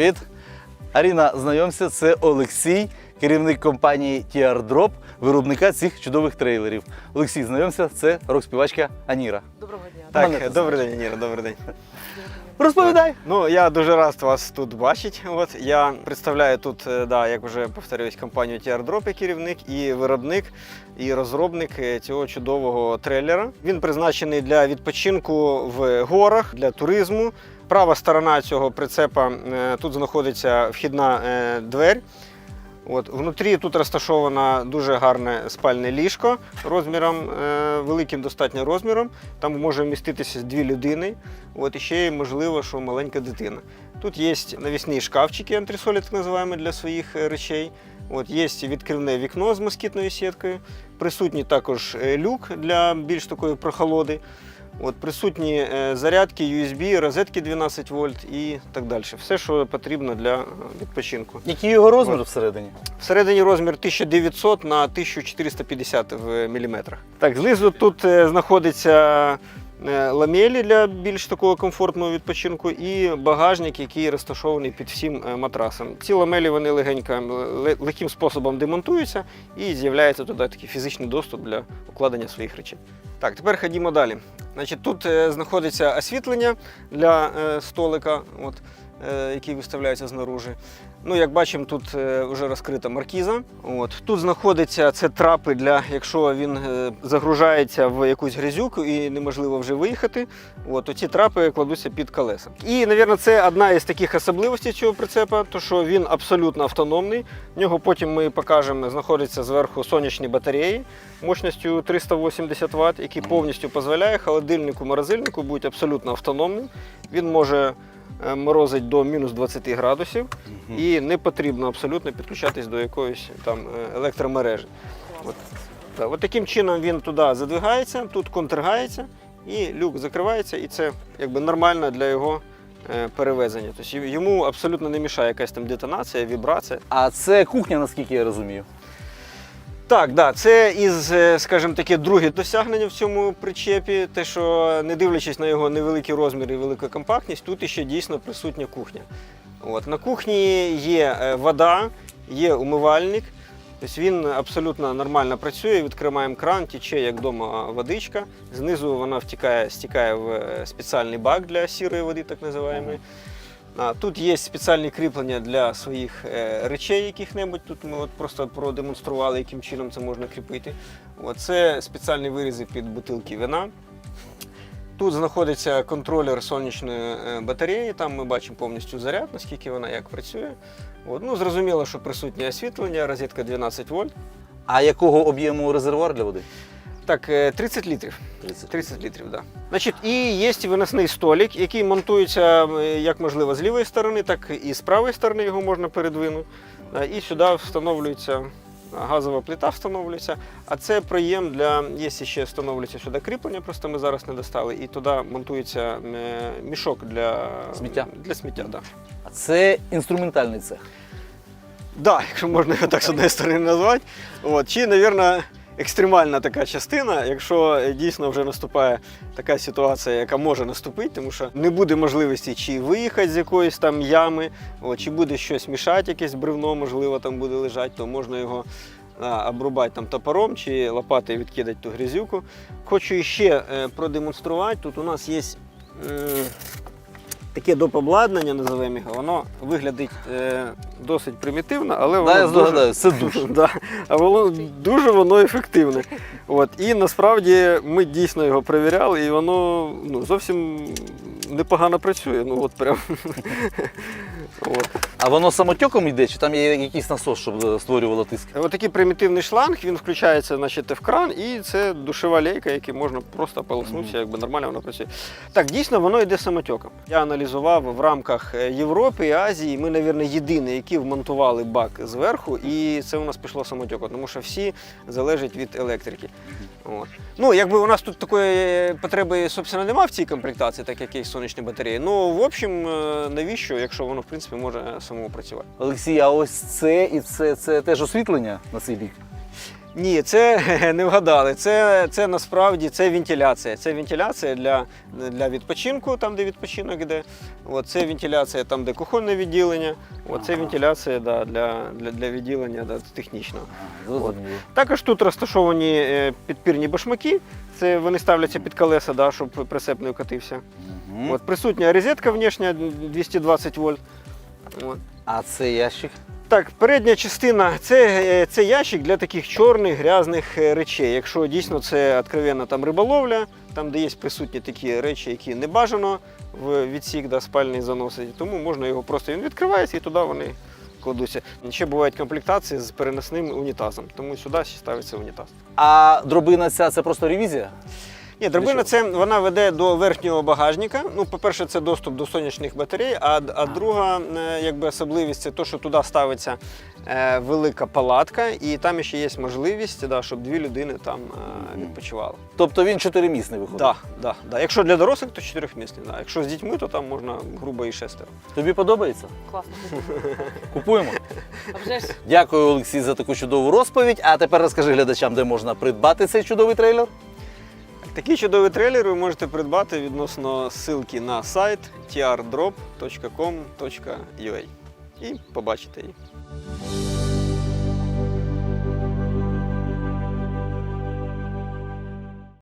привіт. Аріна, знайомся, це Олексій, керівник компанії TR Drop, виробника цих чудових трейлерів. Олексій, знайомся, це рок-співачка Аніра. Доброго дня. Мене добрий день, Ніра, добрий день. Розповідай. Ну, я дуже рад вас тут бачити. От я представляю тут, е, да, як вже повторюсь, компанію TR Drop, я керівник і виробник, і розробник е, цього чудового трейлера. Він призначений для відпочинку в горах, для туризму. Права сторона цього прицепа е, тут знаходиться вхідна е, двері. От, внутрі тут розташовано дуже гарне спальне ліжко розміром, е, великим достатньо розміром. Там може вміститися дві людини. От, і ще є можливо, що маленька дитина. Тут є навісні шкафчики антресолі, так називаємо, для своїх речей. От, є відкривне вікно з москітною сіткою. Присутній також люк для більш такої прохолоди. От, присутні е, зарядки, USB, розетки 12 вольт і так далі. Все, що потрібно для е, відпочинку. Який його розмір всередині? Всередині розмір 1900 на 1450 в міліметрах. Так, знизу тут е, знаходиться ламелі для більш такого комфортного відпочинку і багажник, який розташований під всім е, матрасом. Ці ламелі вони легенько легким способом демонтуються і з'являється туди такий фізичний доступ для укладення своїх речей. Так, тепер ходімо далі. Значить, тут е, знаходиться освітлення для е, столика, от, е, який виставляється знаружи. Ну, як бачимо, тут е, вже розкрита маркіза. От. Тут знаходяться це трапи для, якщо він е, загружається в якусь грязюку і неможливо вже виїхати. От, оці трапи кладуться під колеса. І, мабуть, це одна із таких особливостей цього прицепа, то що він абсолютно автономний. В нього потім ми покажемо, знаходяться зверху сонячні батареї мощністю 380 Вт, які повністю дозволяє холодильнику, морозильнику бути абсолютно автономним. Він може морозить до мінус 20 градусів і не потрібно абсолютно підключатись до якоїсь там е, електромережі. От. От таким чином він туди задвигається, тут контргається, і люк закривається, і це якби нормально для його е, перевезення. Тобто йому абсолютно не мішає якась там детонація, вібрація. А це кухня, наскільки я розумію. Так, да, це із, е, скажімо таке, друге досягнення в цьому причепі. Те, що не дивлячись на його невеликий розмір і велику компактність, тут іще дійсно присутня кухня. От, на кухні є е, вода, є умивальник. Тобто він абсолютно нормально працює, відкриваємо кран, тече як вдома водичка. Знизу вона втікає, стікає в е, спеціальний бак для сірої води, так називаємо. Тут є спеціальні кріплення для своїх е, речей яких-небудь. Тут ми от просто продемонстрували, яким чином це можна кріпити. Це спеціальні вирізи під бутилки вина. Тут знаходиться контролер сонячної е, батареї, там ми бачимо повністю заряд, наскільки вона як працює. От, ну, зрозуміло, що присутнє освітлення, розетка 12 вольт. А якого об'єму резервуар для води? Так, е, 30 літрів. 30. 30 літрів, да. Значить, і є виносний столик, який монтується е, як можливо з лівої сторони, так і з правої сторони його можна передвинути. Е, І сюди встановлюється газова плита, встановлюється. А це приєм для є ще встановлюється сюди кріплення, просто ми зараз не достали. І туди монтується е, мішок для Сміття. Для сміття, да. А це інструментальний цех. Да, якщо можна його так з однієї сторони назвати. От. Чи, мабуть, екстремальна така частина, якщо дійсно вже наступає така ситуація, яка може наступити, тому що не буде можливості чи виїхати з якоїсь там ями, чи буде щось мішати, якесь бревно, можливо, там буде лежати, то можна його обрубати там топором чи лопатою відкидати ту грязюку. Хочу ще е, продемонструвати. Тут у нас є. Таке доп. обладнання, називаємо його, воно виглядить е, досить примітивно, але воно Да, я дуже- здогадаюсь, це душ. Да, а воно дуже воно ефективне. От, і насправді ми дійсно його перевіряли, і воно ну, зовсім непогано працює. Ну, от прям. От. А воно самотьоком йде, чи там є якийсь насос, щоб е, створювало тиск? Ось такий примітивний шланг, він включається значить, в кран, і це душева лейка, який можна просто полоснутися, якби нормально воно працює. Так, дійсно, воно йде самотьоком. Я аналізував в рамках е, Європи і Азії. Ми, мабуть, єдині, які вмонтували бак зверху, і це у нас пішло самотьоком, тому що всі залежать від електрики. От. Ну, якби у нас тут такої потреби, собственно, немає в цій комплектації, так як є сонячні батареї. Ну, в общем, е, навіщо, якщо воно, в принципі, може самому працювати. Олексій, а ось це і це, це теж освітлення на цей бік. Ні, це не вгадали. Це, це насправді це вентиляція. Це вентиляція для, для відпочинку, там, де відпочинок іде. От, це вентиляція там, де кухонне відділення. От, це вентиляція да, для, для, для відділення да, технічного. Зрозуміло. Також тут розташовані е, підпірні башмаки. Це вони ставляться під колеса, да, щоб прицеп не укатився. Мгм. От, присутня розетка внешня 220 вольт. От. А це ящик. Так, передня частина це, е, це ящик для таких чорних грязних е, речей. Якщо дійсно це откровенна там риболовля, там де є присутні такі речі, які не бажано в відсік да, спальний заносити, тому можна його просто він відкривається і туди вони кладуться. Ще бувають комплектації з переносним унітазом, тому сюди ставиться унітаз. А дробина ця це просто ревізія? Ні, драбина це вона веде до верхнього багажника. Ну, по-перше, це доступ до сонячних батарей. А, а друга е, якби особливість це те, що туди ставиться е, велика палатка, і там ще є можливість, да, щоб дві людини там е, відпочивали. Тобто він чотиримісний виходить. Да, да, да. Якщо для дорослих, то чотирьохмісний. Да. Якщо з дітьми, то там можна грубо і шестеро. Тобі подобається? Класно. Купуємо. Дякую, Олексій, за таку чудову розповідь. А тепер розкажи глядачам, де можна придбати цей чудовий трейлер. Такі чудові трейлери ви можете придбати відносно ссылки на сайт trdrop.com.ua і побачите її.